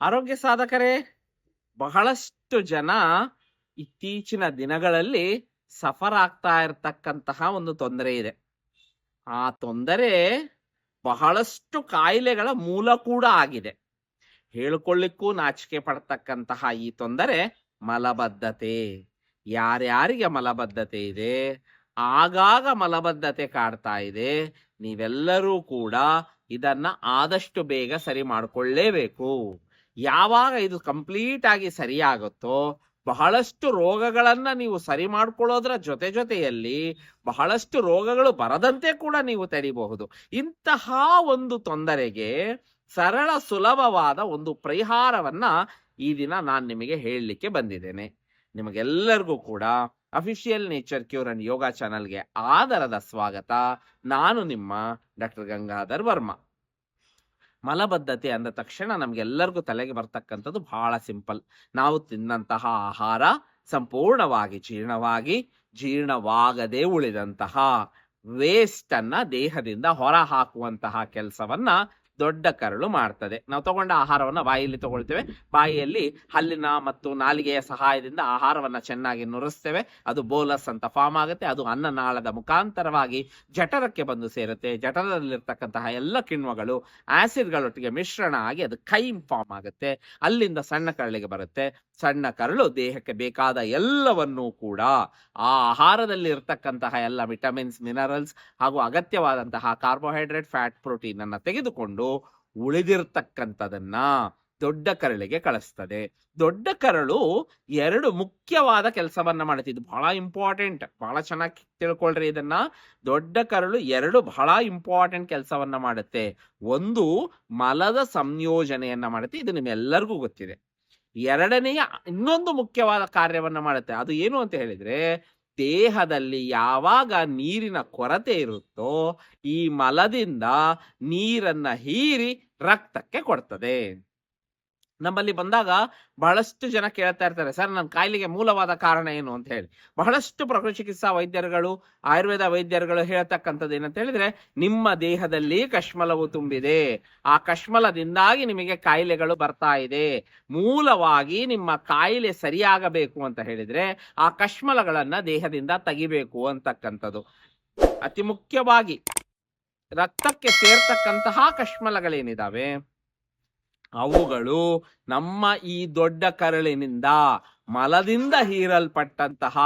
ಆರೋಗ್ಯ ಸಾಧಕರೇ, ಬಹಳಷ್ಟು ಜನ ಇತ್ತೀಚಿನ ದಿನಗಳಲ್ಲಿ ಸಫರ್ ಆಗ್ತಾ ಇರತಕ್ಕಂತಹ ಒಂದು ತೊಂದರೆ ಇದೆ. ಆ ತೊಂದರೆ ಬಹಳಷ್ಟು ಕಾಯಿಲೆಗಳ ಮೂಲ ಕೂಡ ಆಗಿದೆ. ಹೇಳ್ಕೊಳ್ಳಿಕ್ಕೂ ನಾಚಿಕೆ ಪಡ್ತಕ್ಕಂತಹ ಈ ತೊಂದರೆ ಮಲಬದ್ಧತೆ. ಯಾರ್ಯಾರಿಗೆ ಮಲಬದ್ಧತೆ ಇದೆ? ಆಗಾಗ ಮಲಬದ್ಧತೆ ಕಾಡ್ತಾ ಇದೆ. ನೀವೆಲ್ಲರೂ ಕೂಡ ಇದನ್ನ ಆದಷ್ಟು ಬೇಗ ಸರಿ ಮಾಡಿಕೊಳ್ಳೇಬೇಕು. ಯಾವಾಗ ಇದು ಕಂಪ್ಲೀಟ್ ಆಗಿ ಸರಿಯಾಗುತ್ತೋ, ಬಹಳಷ್ಟು ರೋಗಗಳನ್ನ ನೀವು ಸರಿ ಮಾಡ್ಕೊಳ್ಳೋದ್ರ ಜೊತೆ ಜೊತೆಯಲ್ಲಿ ಬಹಳಷ್ಟು ರೋಗಗಳು ಬರದಂತೆ ಕೂಡ ನೀವು ತಡಿಬಹುದು. ಇಂತಹ ಒಂದು ತೊಂದರೆಗೆ ಸರಳ ಸುಲಭವಾದ ಒಂದು ಪರಿಹಾರವನ್ನ ಈ ದಿನ ನಾನು ನಿಮಗೆ ಹೇಳಲಿಕ್ಕೆ ಬಂದಿದ್ದೇನೆ. ನಿಮಗೆಲ್ಲರಿಗೂ ಕೂಡ official nature cure and yoga ಚಾನಲ್ಗೆ ಆದರದ ಸ್ವಾಗತ. ನಾನು ನಿಮ್ಮ ಡಾಕ್ಟರ್ ಗಂಗಾಧರ್ ವರ್ಮಾ. ಮಲಬದ್ಧತೆ ಅಂದ ತಕ್ಷಣ ನಮ್ಗೆಲ್ಲರಿಗೂ ತಲೆಗೆ ಬರ್ತಕ್ಕಂಥದ್ದು ಬಹಳ ಸಿಂಪಲ್. ನಾವು ತಿಂದಂತಹ ಆಹಾರ ಸಂಪೂರ್ಣವಾಗಿ ಜೀರ್ಣವಾಗಿ, ಜೀರ್ಣವಾಗದೆ ಉಳಿದಂತಹ ವೇಸ್ಟ್ ಅನ್ನ ದೇಹದಿಂದ ಹೊರ ಹಾಕುವಂತಹ ಕೆಲಸವನ್ನ ದೊಡ್ಡ ಕರಳು ಮಾಡ್ತದೆ ನಾವು ತಗೊಂಡ ಆಹಾರವನ್ನು ಬಾಯಿಯಲ್ಲಿ ತಗೊಳ್ತೇವೆ. ಬಾಯಿಯಲ್ಲಿ ಹಲ್ಲಿನ ಮತ್ತು ನಾಲಿಗೆಯ ಸಹಾಯದಿಂದ ಆಹಾರವನ್ನು ಚೆನ್ನಾಗಿ ನುರಿಸ್ತೇವೆ. ಅದು ಬೋಲಸ್ ಅಂತ ಫಾರ್ಮ್ ಆಗುತ್ತೆ. ಅದು ಅನ್ನನಾಳದ ಮುಖಾಂತರವಾಗಿ ಜಠರಕ್ಕೆ ಬಂದು ಸೇರುತ್ತೆ. ಜಠರದಲ್ಲಿರ್ತಕ್ಕಂತಹ ಎಲ್ಲ ಕಿಣ್ವಗಳು ಆಸಿಡ್ಗಳೊಟ್ಟಿಗೆ ಮಿಶ್ರಣ ಆಗಿ ಅದು ಕೈಮ್ ಫಾರ್ಮ್ ಆಗುತ್ತೆ. ಅಲ್ಲಿಂದ ಸಣ್ಣ ಕರಳಿಗೆ ಬರುತ್ತೆ. ಸಣ್ಣ ಕರಳು ದೇಹಕ್ಕೆ ಬೇಕಾದ ಎಲ್ಲವನ್ನೂ ಕೂಡ ಆ ಆಹಾರದಲ್ಲಿ ಇರ್ತಕ್ಕಂತಹ ಎಲ್ಲ ವಿಟಮಿನ್ಸ್, ಮಿನರಲ್ಸ್ ಹಾಗೂ ಅಗತ್ಯವಾದಂತಹ ಕಾರ್ಬೋಹೈಡ್ರೇಟ್, ಫ್ಯಾಟ್ ಪ್ರೋಟೀನ್ ಅನ್ನು ತೆಗೆದುಕೊಂಡು ಉಳಿದಿರ್ತಕ್ಕಂಥದನ್ನ ದೊಡ್ಡ ಕರಳಿಗೆ ಕಳಿಸ್ತದೆ. ದೊಡ್ಡ ಕರಳು ಎರಡು ಮುಖ್ಯವಾದ ಕೆಲಸವನ್ನ ಮಾಡುತ್ತೆ ಇದು ಬಹಳ ಇಂಪಾರ್ಟೆಂಟ್ ಬಹಳ ಚೆನ್ನಾಗಿ ತಿಳ್ಕೊಳ್ರಿ ಇದನ್ನ. ದೊಡ್ಡ ಕರಳು ಎರಡು ಬಹಳ ಇಂಪಾರ್ಟೆಂಟ್ ಕೆಲಸವನ್ನ ಮಾಡುತ್ತೆ. ಒಂದು ಮಲದ ಸಂಯೋಜನೆಯನ್ನ ಮಾಡುತ್ತೆ. ಇದು ನಿಮ್ಮೆಲ್ಲರಿಗೂ ಗೊತ್ತಿದೆ. ಎರಡನೆಯ ಇನ್ನೊಂದು ಮುಖ್ಯವಾದ ಕಾರ್ಯವನ್ನ ಮಾಡುತ್ತೆ. ಅದು ಏನು ಅಂತ ಹೇಳಿದ್ರೆ ದೇಹದಲ್ಲಿ ಯಾವಾಗ ನೀರಿನ ಕೊರತೆ ಇರುತ್ತೋ ಈ ಮಲದಿಂದ ನೀರನ್ನ ಹೀರಿ ರಕ್ತಕ್ಕೆ ಕೊಡ್ತದೆ. ನಮ್ಮಲ್ಲಿ ಬಂದಾಗ ಬಹಳಷ್ಟು ಜನ ಕೇಳ್ತಾ ಇರ್ತಾರೆ, ಸರ್, ನನ್ನ ಕಾಯಿಲೆಗೆ ಮೂಲವಾದ ಕಾರಣ ಏನು? ಅಂತ ಹೇಳಿ. ಬಹಳಷ್ಟು ಪ್ರಕೃತಿ ಚಿಕಿತ್ಸಾ ವೈದ್ಯರುಗಳು, ಆಯುರ್ವೇದ ವೈದ್ಯರುಗಳು ಹೇಳ್ತಕ್ಕಂಥದ್ದು ಏನಂತ ಹೇಳಿದ್ರೆ, ನಿಮ್ಮ ದೇಹದಲ್ಲಿ ಕಶ್ಮಲವು ತುಂಬಿದೆ. ಆ ಕಶ್ಮಲದಿಂದಾಗಿ ನಿಮಗೆ ಕಾಯಿಲೆಗಳು ಬರ್ತಾ ಇದೆ. ಮೂಲವಾಗಿ ನಿಮ್ಮ ಕಾಯಿಲೆ ಸರಿಯಾಗಬೇಕು ಅಂತ ಹೇಳಿದ್ರೆ, ಆ ಕಶ್ಮಲಗಳನ್ನ ದೇಹದಿಂದ ತೆಗಿಬೇಕು ಅಂತಕ್ಕಂಥದ್ದು. ಅತಿ ಮುಖ್ಯವಾಗಿ ರಕ್ತಕ್ಕೆ ಸೇರ್ತಕ್ಕಂತಹ ಕಶ್ಮಲಗಳೇನಿದಾವೆ? ಅವುಗಳು ನಮ್ಮ ಈ ದೊಡ್ಡ ಕರಳಿನಿಂದ ಮಲದಿಂದ ಹೀರಲ್ಪಟ್ಟಂತಹ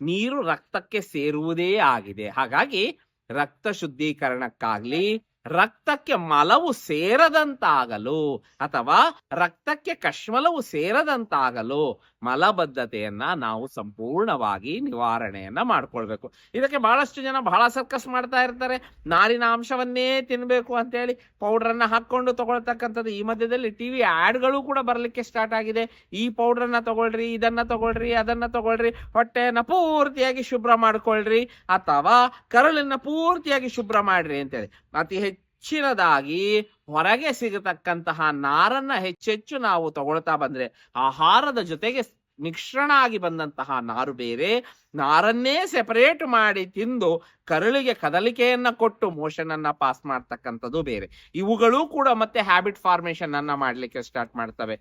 ನೀರು ರಕ್ತಕ್ಕೆ ಸೇರುವುದೇ ಆಗಿದೆ. ಹಾಗಾಗಿ ರಕ್ತ ಶುದ್ಧೀಕರಣಕ್ಕಾಗ್ಲಿ ರಕ್ತಕ್ಕೆ ಮಲವು ಸೇರದಂತಾಗಲು ಅಥವಾ ರಕ್ತಕ್ಕೆ ಕಶ್ಮಲವು ಸೇರದಂತಾಗಲು ಮಲಬದ್ಧತೆಯನ್ನ ನಾವು ಸಂಪೂರ್ಣವಾಗಿ ನಿವಾರಣೆಯನ್ನ ಮಾಡ್ಕೊಳ್ಬೇಕು. ಇದಕ್ಕೆ ಬಹಳಷ್ಟು ಜನ ಬಹಳ ಸರ್ಕಸ್ ಮಾಡ್ತಾ ಇರ್ತಾರೆ. ನಾರಿನ ಅಂಶವನ್ನೇ ತಿನ್ಬೇಕು ಅಂತ ಹೇಳಿ ಪೌಡರ್ ಅನ್ನ ಹಾಕೊಂಡು ತಗೊಳ್ತಕ್ಕಂಥದ್ದು. ಈ ಮಧ್ಯದಲ್ಲಿ ಟಿವಿ ಆಡ್ಗಳು ಕೂಡ ಬರ್ಲಿಕ್ಕೆ ಸ್ಟಾರ್ಟ್ ಆಗಿದೆ. ಈ ಪೌಡರ್ ಅನ್ನ ತಗೊಳ್ರಿ, ಇದನ್ನ ತಗೊಳ್ರಿ, ಅದನ್ನ ತಗೊಳ್ರಿ, ಹೊಟ್ಟೆಯನ್ನ ಪೂರ್ತಿಯಾಗಿ ಶುಭ್ರ ಮಾಡ್ಕೊಳ್ರಿ ಅಥವಾ ಕರಳನ್ನ ಪೂರ್ತಿಯಾಗಿ ಶುಭ್ರ ಮಾಡ್ರಿ ಅಂತೇಳಿ. ಅತಿ ಹೆಚ್ಚಿನದಾಗಿ ಹೊರಗೆ ಸಿಗತಕ್ಕಂತಹ ನಾರನ್ನ ಹೆಚ್ಚೆಚ್ಚು ನಾವು ತಗೊಳ್ತಾ ಬಂದ್ರೆ ಆಹಾರದ ಜೊತೆಗೆ ಮಿಶ್ರಣ ಆಗಿ ಬಂದಂತಹ ನಾರು ಬೇರೆ. ನಾರನ್ನೇ ಸೆಪರೇಟ್ ಮಾಡಿ ತಿಂದು ಕರಳಿಗೆ ಕದಲಿಕೆಯನ್ನ ಕೊಟ್ಟು ಮೋಷನ್ ಅನ್ನ ಪಾಸ್ ಮಾಡ್ತಕ್ಕಂಥದ್ದು ಬೇರೆ. ಇವುಗಳು ಕೂಡ ಮತ್ತೆ ಹ್ಯಾಬಿಟ್ ಫಾರ್ಮೇಶನ್ ಅನ್ನ ಮಾಡ್ಲಿಕ್ಕೆ ಸ್ಟಾರ್ಟ್ ಮಾಡ್ತವೆ.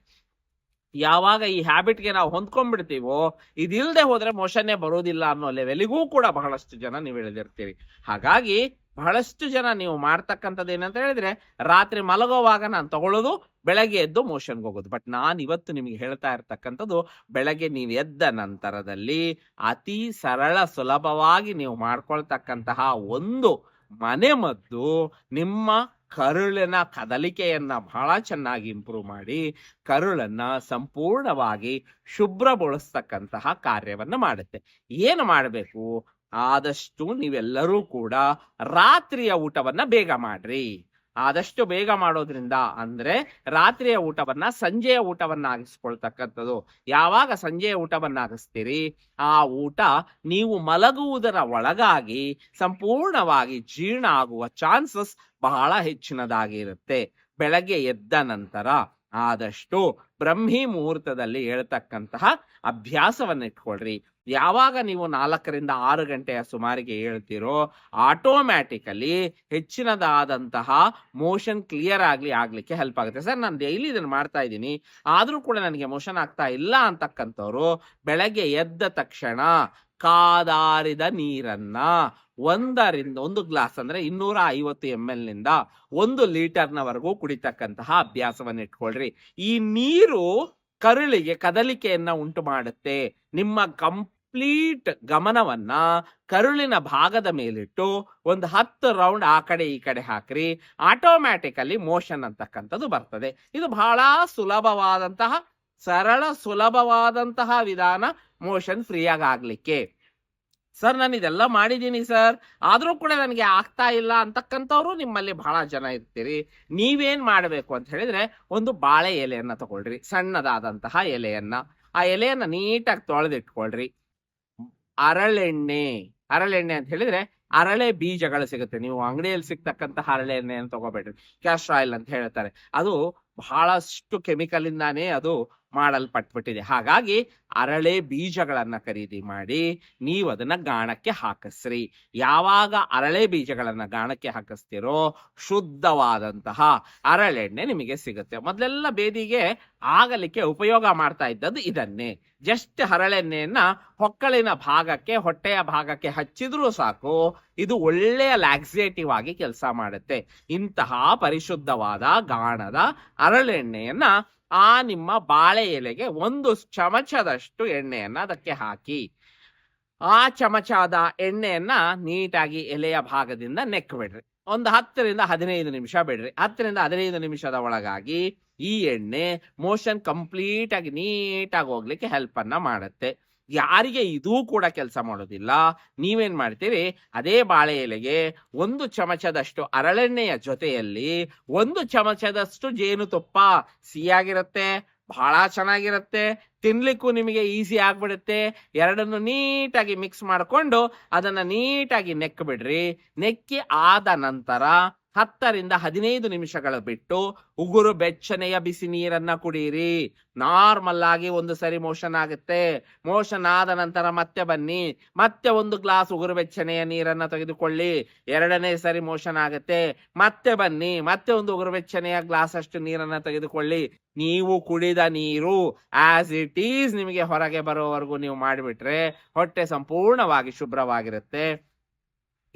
ಯಾವಾಗ ಈ ಹ್ಯಾಬಿಟ್ಗೆ ನಾವು ಹೊಂದ್ಕೊಂಡ್ಬಿಡ್ತೀವೋ ಇದಿಲ್ಲದೆ ಹೋದ್ರೆ ಮೋಷನ್ನೇ ಬರೋದಿಲ್ಲ ಅನ್ನೋ ಲೆವೆಲಿಗೂ ಕೂಡ ಬಹಳಷ್ಟು ಜನ ನೀವು ಇಳಿದಿರ್ತೀರಿ ಹಾಗಾಗಿ ಬಹಳಷ್ಟು ಜನ ನೀವು ಮಾಡ್ತಕ್ಕಂಥದ್ದು ಏನಂತ ಹೇಳಿದ್ರೆ, ರಾತ್ರಿ ಮಲಗೋವಾಗ ನಾನು ತಗೊಳ್ಳೋದು, ಬೆಳಗ್ಗೆ ಎದ್ದು ಮೋಷನ್ಗೆ ಹೋಗೋದು. ಬಟ್ ನಾನು ಇವತ್ತು ನಿಮಗೆ ಹೇಳ್ತಾ ಇರ್ತಕ್ಕಂಥದ್ದು, ಬೆಳಗ್ಗೆ ನೀವು ಎದ್ದ ನಂತರದಲ್ಲಿ ಅತಿ ಸರಳ, ಸುಲಭವಾಗಿ ನೀವು ಮಾಡ್ಕೊಳ್ತಕ್ಕಂತಹ ಒಂದು ಮನೆ ಮದ್ದು, ನಿಮ್ಮ ಕರುಳಿನ ಕದಲಿಕೆಯನ್ನ ಬಹಳ ಚೆನ್ನಾಗಿ ಇಂಪ್ರೂವ್ ಮಾಡಿ, ಕರುಳನ್ನ ಸಂಪೂರ್ಣವಾಗಿ ಶುಭ್ರಗೊಳಿಸ್ತಕ್ಕಂತಹ ಕಾರ್ಯವನ್ನು ಮಾಡುತ್ತೆ. ಏನು ಮಾಡಬೇಕು? ಆದಷ್ಟು ನೀವೆಲ್ಲರೂ ಕೂಡ ರಾತ್ರಿಯ ಊಟವನ್ನ ಬೇಗ ಮಾಡ್ರಿ. ಆದಷ್ಟು ಬೇಗ ಮಾಡೋದ್ರಿಂದ ಅಂದ್ರೆ ರಾತ್ರಿಯ ಊಟವನ್ನ ಸಂಜೆಯ ಊಟವನ್ನ ಆಗಿಸ್ಕೊಳ್ತಕ್ಕಂಥದ್ದು ಯಾವಾಗ ಸಂಜೆಯ ಊಟವನ್ನ ಆಗಿಸ್ತೀರಿ ಆ ಊಟ ನೀವು ಮಲಗುವುದರ ಒಳಗಾಗಿ ಸಂಪೂರ್ಣವಾಗಿ ಜೀರ್ಣ ಆಗುವ ಚಾನ್ಸಸ್ ಬಹಳ ಹೆಚ್ಚಿನದಾಗಿರುತ್ತೆ. ಬೆಳಗ್ಗೆ ಎದ್ದ ನಂತರ ಆದಷ್ಟು ಬ್ರಹ್ಮಿ ಮುಹೂರ್ತದಲ್ಲಿ ಹೇಳ್ತಕ್ಕಂತಹ ಅಭ್ಯಾಸವನ್ನ ಇಟ್ಕೊಳ್ರಿ ಯಾವಾಗ ನೀವು ನಾಲ್ಕರಿಂದ ಆರು ಗಂಟೆಯ ಸುಮಾರಿಗೆ ಹೇಳ್ತೀರೋ ಆಟೋಮ್ಯಾಟಿಕಲಿ ಹೆಚ್ಚಿನದಾದಂತಹ ಮೋಷನ್ ಕ್ಲಿಯರ್ ಆಗಲಿ ಆಗ್ಲಿಕ್ಕೆ ಹೆಲ್ಪ್ ಆಗುತ್ತೆ. ಸರ್, ನಾನು ಡೈಲಿ ಇದನ್ನು ಮಾಡ್ತಾ ಇದ್ದೀನಿ. ಆದರೂ ಕೂಡ ನನಗೆ ಮೋಷನ್ ಆಗ್ತಾ ಇಲ್ಲ ಅಂತಕ್ಕಂಥವ್ರು ಬೆಳಗ್ಗೆ ಎದ್ದ ತಕ್ಷಣ ಕಾದಾರಿದ ನೀರನ್ನ ಒಂದರಿಂದ ಒಂದು ಗ್ಲಾಸ್ ಅಂದ್ರೆ ಇನ್ನೂರ ಐವತ್ತು ಎಂ ಎಲ್ನಿಂದ ಒಂದು ಲೀಟರ್ನವರೆಗೂ ಕುಡಿತಕ್ಕಂತಹ ಅಭ್ಯಾಸವನ್ನು ಇಟ್ಕೊಳ್ರಿ. ಈ ನೀರು ಕರುಳಿಗೆ ಕದಲಿಕೆಯನ್ನ ಉಂಟು ಮಾಡುತ್ತೆ ನಿಮ್ಮ ಕಂಪ್ಲೀಟ್ ಗಮನವನ್ನ ಕರುಳಿನ ಭಾಗದ ಮೇಲಿಟ್ಟು ಒಂದು ಹತ್ತು ರೌಂಡ್ ಆ ಕಡೆ ಈ ಕಡೆ ಹಾಕ್ರಿ. ಆಟೋಮ್ಯಾಟಿಕಲಿ ಮೋಷನ್ ಅಂತಕ್ಕಂಥದ್ದು ಬರ್ತದೆ. ಇದು ಬಹಳ ಸುಲಭವಾದಂತಹ, ಸರಳ ಸುಲಭವಾದಂತಹ ವಿಧಾನ ಮೋಷನ್ ಫ್ರೀಯಾಗಿ ಆಗ್ಲಿಕ್ಕೆ. ಸರ್, ನಾನು ಇದೆಲ್ಲ ಮಾಡಿದ್ದೀನಿ ಸರ್. ಆದ್ರೂ ಕೂಡ ನನಗೆ ಆಗ್ತಾ ಇಲ್ಲ ಅಂತಕ್ಕಂಥವ್ರು ನಿಮ್ಮಲ್ಲಿ ಬಹಳ ಜನ ಇರ್ತೀರಿ. ನೀವೇನ್ ಮಾಡಬೇಕು ಅಂತ ಹೇಳಿದ್ರೆ ಒಂದು ಬಾಳೆ ಎಲೆಯನ್ನ ತಗೊಳ್ರಿ. ಸಣ್ಣದಾದಂತಹ ಎಲೆಯನ್ನ. ಆ ಎಲೆಯನ್ನ ನೀಟಾಗಿ ತೊಳೆದಿಟ್ಕೊಳ್ರಿ. ಅರಳೆಣ್ಣೆ ಅರಳೆಣ್ಣೆ ಅಂತ ಹೇಳಿದ್ರೆ ಅರಳೆ ಬೀಜಗಳು ಸಿಗುತ್ತೆ. ನೀವು ಅಂಗಡಿಯಲ್ಲಿ ಸಿಗ್ತಕ್ಕಂತಹ ಹರಳೆ ಎಣ್ಣೆಯನ್ನು ತಗೋಬೇಡ್ರಿ. ಕ್ಯಾಸ್ಟ್ರ್ ಆಯಿಲ್ ಅಂತ ಹೇಳ್ತಾರೆ. ಅದು ಬಹಳಷ್ಟು ಕೆಮಿಕಲ್ ಇಂದಾನೇ ಅದು ಮಾಡಲ್ಪಟ್ಬಿಟ್ಟಿದೆ. ಹಾಗಾಗಿ ಅರಳೆ ಬೀಜಗಳನ್ನ ಖರೀದಿ ಮಾಡಿ ನೀವು ಅದನ್ನ ಗಾಣಕ್ಕೆ ಹಾಕಿಸ್ರಿ. ಯಾವಾಗ ಅರಳೆ ಬೀಜಗಳನ್ನ ಗಾಣಕ್ಕೆ ಹಾಕಿಸ್ತಿರೋ ಶುದ್ಧವಾದಂತಹ ಅರಳೆಣ್ಣೆ ನಿಮಗೆ ಸಿಗುತ್ತೆ. ಮೊದಲೆಲ್ಲ ಬೇದಿಗೆ ಆಗಲಿಕ್ಕೆ ಉಪಯೋಗ ಮಾಡ್ತಾ ಇದ್ದದ್ದು ಇದನ್ನೇ. ಜಸ್ಟ್ ಹರಳೆಣ್ಣೆಯನ್ನ ಹೊಕ್ಕಳಿನ ಭಾಗಕ್ಕೆ, ಹೊಟ್ಟೆಯ ಭಾಗಕ್ಕೆ ಹಚ್ಚಿದ್ರೂ ಸಾಕು, ಇದು ಒಳ್ಳೆಯ ಲ್ಯಾಕ್ಸೇಟಿವ್ ಆಗಿ ಕೆಲಸ ಮಾಡುತ್ತೆ. ಇಂತಹ ಪರಿಶುದ್ಧವಾದ ಗಾಣದ ಹರಳೆಣ್ಣೆಯನ್ನ ಆ ನಿಮ್ಮ ಬಾಳೆ ಎಲೆಗೆ ಒಂದು ಚಮಚದಷ್ಟು ಎಣ್ಣೆಯನ್ನ ಅದಕ್ಕೆ ಹಾಕಿ. ಆ ಚಮಚದ ಎಣ್ಣೆಯನ್ನ ನೀಟಾಗಿ ಎಲೆಯ ಭಾಗದಿಂದ ನೆಕ್ ಬಿಡ್ರಿ ಒಂದು ಹತ್ತರಿಂದ ಹದಿನೈದು ನಿಮಿಷ ಬಿಡ್ರಿ. ಹತ್ತರಿಂದ ಹದಿನೈದು ನಿಮಿಷದ ಒಳಗಾಗಿ ಈ ಎಣ್ಣೆ ಮೋಷನ್ ಕಂಪ್ಲೀಟ್ ಆಗಿ ನೀಟಾಗಿ ಹೋಗ್ಲಿಕ್ಕೆ ಹೆಲ್ಪ್ ಅನ್ನ ಮಾಡುತ್ತೆ. ಯಾರಿಗೆ ಇದೂ ಕೂಡ ಕೆಲಸ ಮಾಡೋದಿಲ್ಲ. ನೀವೇನ್ ಮಾಡ್ತೀರಿ? ಅದೇ ಬಾಳೆ ಎಲೆಗೆ ಒಂದು ಚಮಚದಷ್ಟು ಅರಳೆಣ್ಣೆಯ ಜೊತೆಯಲ್ಲಿ ಒಂದು ಚಮಚದಷ್ಟು ಜೇನುತುಪ್ಪ ಸಿಹಿಯಾಗಿರುತ್ತೆ ಬಹಳ ಚೆನ್ನಾಗಿರುತ್ತೆ, ತಿನ್ಲಿಕ್ಕೂ ನಿಮಗೆ ಈಸಿ ಆಗ್ಬಿಡುತ್ತೆ. ಎರಡನ್ನು ನೀಟಾಗಿ ಮಿಕ್ಸ್ ಮಾಡಿಕೊಂಡು ಅದನ್ನ ನೀಟಾಗಿ ನೆಕ್ ಬಿಡ್ರಿ ನೆಕ್ಕಿ ಆದ ನಂತರ ಹತ್ತರಿಂದ ಹದಿನೈದು ನಿಮಿಷಗಳು ಬಿಟ್ಟು ಉಗುರು ಬೆಚ್ಚನೆಯ ಬಿಸಿ ನೀರನ್ನ ಕುಡಿಯಿರಿ ನಾರ್ಮಲ್ ಆಗಿ ಒಂದು ಸರಿ ಮೋಷನ್ ಆಗುತ್ತೆ. ಮೋಷನ್ ಆದ ನಂತರ ಮತ್ತೆ ಬನ್ನಿ. ಮತ್ತೆ ಒಂದು ಗ್ಲಾಸ್ ಉಗುರು ಬೆಚ್ಚನೆಯ ನೀರನ್ನ ತೆಗೆದುಕೊಳ್ಳಿ. ಎರಡನೇ ಸರಿ ಮೋಷನ್ ಆಗುತ್ತೆ. ಮತ್ತೆ ಬನ್ನಿ. ಮತ್ತೆ ಒಂದು ಉಗುರು ಬೆಚ್ಚನೆಯ ಗ್ಲಾಸ್ ಅಷ್ಟು ನೀರನ್ನ ತೆಗೆದುಕೊಳ್ಳಿ. ನೀವು ಕುಡಿದ ನೀರು ಆಸ್ ಇಟ್ ಈಸ್ ನಿಮಗೆ ಹೊರಗೆ ಬರೋವರೆಗೂ ನೀವು ಮಾಡಿಬಿಟ್ರೆ ಹೊಟ್ಟೆ ಸಂಪೂರ್ಣವಾಗಿ ಶುಭ್ರವಾಗಿರುತ್ತೆ.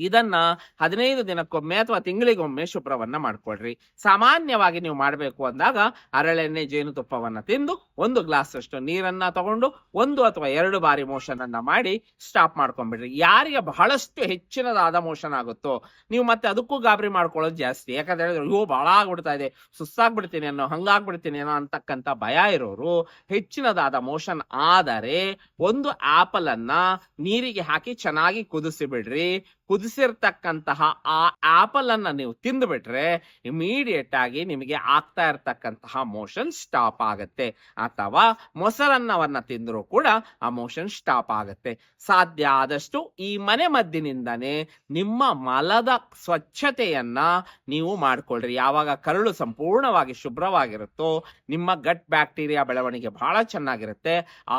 ಇದನ್ನ ಹದಿನೈದು ದಿನಕ್ಕೊಮ್ಮೆ ಅಥವಾ ತಿಂಗಳಿಗೊಮ್ಮೆ ಶುಭ್ರವನ್ನ ಮಾಡ್ಕೊಳ್ರಿ. ಸಾಮಾನ್ಯವಾಗಿ ನೀವು ಮಾಡಬೇಕು ಅಂದಾಗ ಅರಳೆಣ್ಣೆ ಜೇನುತುಪ್ಪವನ್ನ ತಿಂದು ಒಂದು ಗ್ಲಾಸ್ ಅಷ್ಟು ನೀರನ್ನ ತಗೊಂಡು ಒಂದು ಅಥವಾ ಎರಡು ಬಾರಿ ಮೋಷನ್ ಅನ್ನ ಮಾಡಿ ಸ್ಟಾಪ್ ಮಾಡ್ಕೊಂಡ್ಬಿಡ್ರಿ. ಯಾರಿಗೆ ಬಹಳಷ್ಟು ಹೆಚ್ಚಿನದಾದ ಮೋಷನ್ ಆಗುತ್ತೋ ನೀವು ಮತ್ತೆ ಅದಕ್ಕೂ ಗಾಬರಿ ಮಾಡ್ಕೊಳ್ಳೋದು ಜಾಸ್ತಿ. ಯಾಕಂದ್ರೆ ಅಯ್ಯೋ ಬಹಳ ಆಗ್ಬಿಡ್ತಾ ಇದೆ. ಸುಸ್ತಾಗ್ಬಿಡ್ತೀನಿ ಅನ್ನೋ, ಹಂಗಾಗ್ಬಿಡ್ತೀನಿ ಅನ್ನೋ ಅಂತಕ್ಕಂಥ ಭಯ ಇರೋರು ಹೆಚ್ಚಿನದಾದ ಮೋಷನ್ ಆದರೆ ಒಂದು ಆಪಲ್ ಅನ್ನ ನೀರಿಗೆ ಹಾಕಿ ಚೆನ್ನಾಗಿ ಕುದಿಸಿ ಬಿಡ್ರಿ ಕುದಿಸಿರ್ತಕ್ಕಂತಹ ಆ ಆಪಲ್ ಅನ್ನ ನೀವು ತಿಂದುಬಿಟ್ರೆ ಇಮಿಡಿಯೇಟ್ ಆಗಿ ನಿಮಗೆ ಆಗ್ತಾ ಇರ್ತಕ್ಕಂತಹ ಮೋಷನ್ ಸ್ಟಾಪ್ ಆಗುತ್ತೆ. ಅಥವಾ ಮೊಸರನ್ನವನ್ನ ತಿಂದರೂ ಕೂಡ ಆ ಮೋಷನ್ ಸ್ಟಾಪ್ ಆಗುತ್ತೆ. ಸಾಧ್ಯ ಆದಷ್ಟು ಈ ಮನೆ ಮದ್ದಿನಿಂದನೇ ನಿಮ್ಮ ಮಲದ ಸ್ವಚ್ಛತೆಯನ್ನ ನೀವು ಮಾಡ್ಕೊಳ್ರಿ. ಯಾವಾಗ ಕರಳು ಸಂಪೂರ್ಣವಾಗಿ ಶುಭ್ರವಾಗಿರುತ್ತೋ, ನಿಮ್ಮ ಗಟ್ ಬ್ಯಾಕ್ಟೀರಿಯಾ ಬೆಳವಣಿಗೆ ಬಹಳ ಚೆನ್ನಾಗಿರುತ್ತೆ,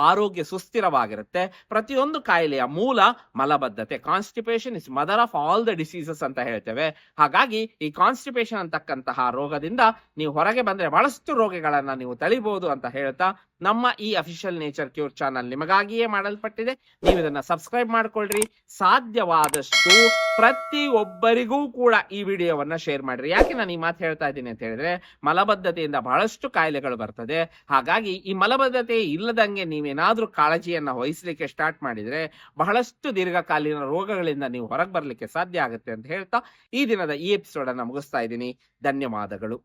ಆರೋಗ್ಯ ಸುಸ್ಥಿರವಾಗಿರುತ್ತೆ. ಪ್ರತಿಯೊಂದು ಕಾಯಿಲೆಯ ಮೂಲ ಮಲಬದ್ಧತೆ constipation is mother of all the diseases ಅಂತ ಹೇಳ್ತೇವೆ. ಹಾಗಾಗಿ ಈ ಕಾನ್ಸ್ಟಿಪೇಷನ್ ಅಂತಕ್ಕಂತಹ ರೋಗದಿಂದ ನೀವು ಹೊರಗೆ ಬಂದ್ರೆ ಬಹಳಷ್ಟು ರೋಗಗಳನ್ನ ನೀವು ತಳಿಬಹುದು ಅಂತ ಹೇಳ್ತಾ ನಮ್ಮ ಈ ಅಫಿಷಿಯಲ್ ನೇಚರ್ ಕ್ಯೂರ್ ಚಾನಲ್ ನಿಮಗಾಗಿಯೇ ಮಾಡಲ್ಪಟ್ಟಿದೆ. ನೀವು ಇದನ್ನ ಸಬ್ಸ್ಕ್ರೈಬ್ ಮಾಡ್ಕೊಳ್ರಿ. ಸಾಧ್ಯವಾದಷ್ಟು ಪ್ರತಿ ಒಬ್ಬರಿಗೂ ಕೂಡ ಈ ವಿಡಿಯೋವನ್ನ ಶೇರ್ ಮಾಡ್ರಿ. ಯಾಕೆ ನಾನು ಈ ಮಾತು ಹೇಳ್ತಾ ಇದ್ದೀನಿ ಅಂತ ಹೇಳಿದ್ರೆ, ಮಲಬದ್ಧತೆಯಿಂದ ಬಹಳಷ್ಟು ಕಾಯಿಲೆಗಳು ಬರ್ತದೆ. ಹಾಗಾಗಿ ಈ ಮಲಬದ್ಧತೆ ಇಲ್ಲದಂಗೆ ನೀವೇನಾದ್ರೂ ಕಾಳಜಿಯನ್ನ ವಹಿಸಲಿಕ್ಕೆ ಸ್ಟಾರ್ಟ್ ಮಾಡಿದ್ರೆ ಬಹಳಷ್ಟು ದೀರ್ಘಕಾಲೀನ ರೋಗಗಳಿಂದ ನೀವು ಹೊರಗೆ ಬರ್ಲಿಕ್ಕೆ ಸಾಧ್ಯ ಆಗುತ್ತೆ ಅಂತ ಹೇಳ್ತಾ ಈ ದಿನದ ಈ ಎಪಿಸೋಡ್ ಅನ್ನ ಮುಗಿಸ್ತಾ ಇದ್ದೀನಿ. ಧನ್ಯವಾದಗಳು.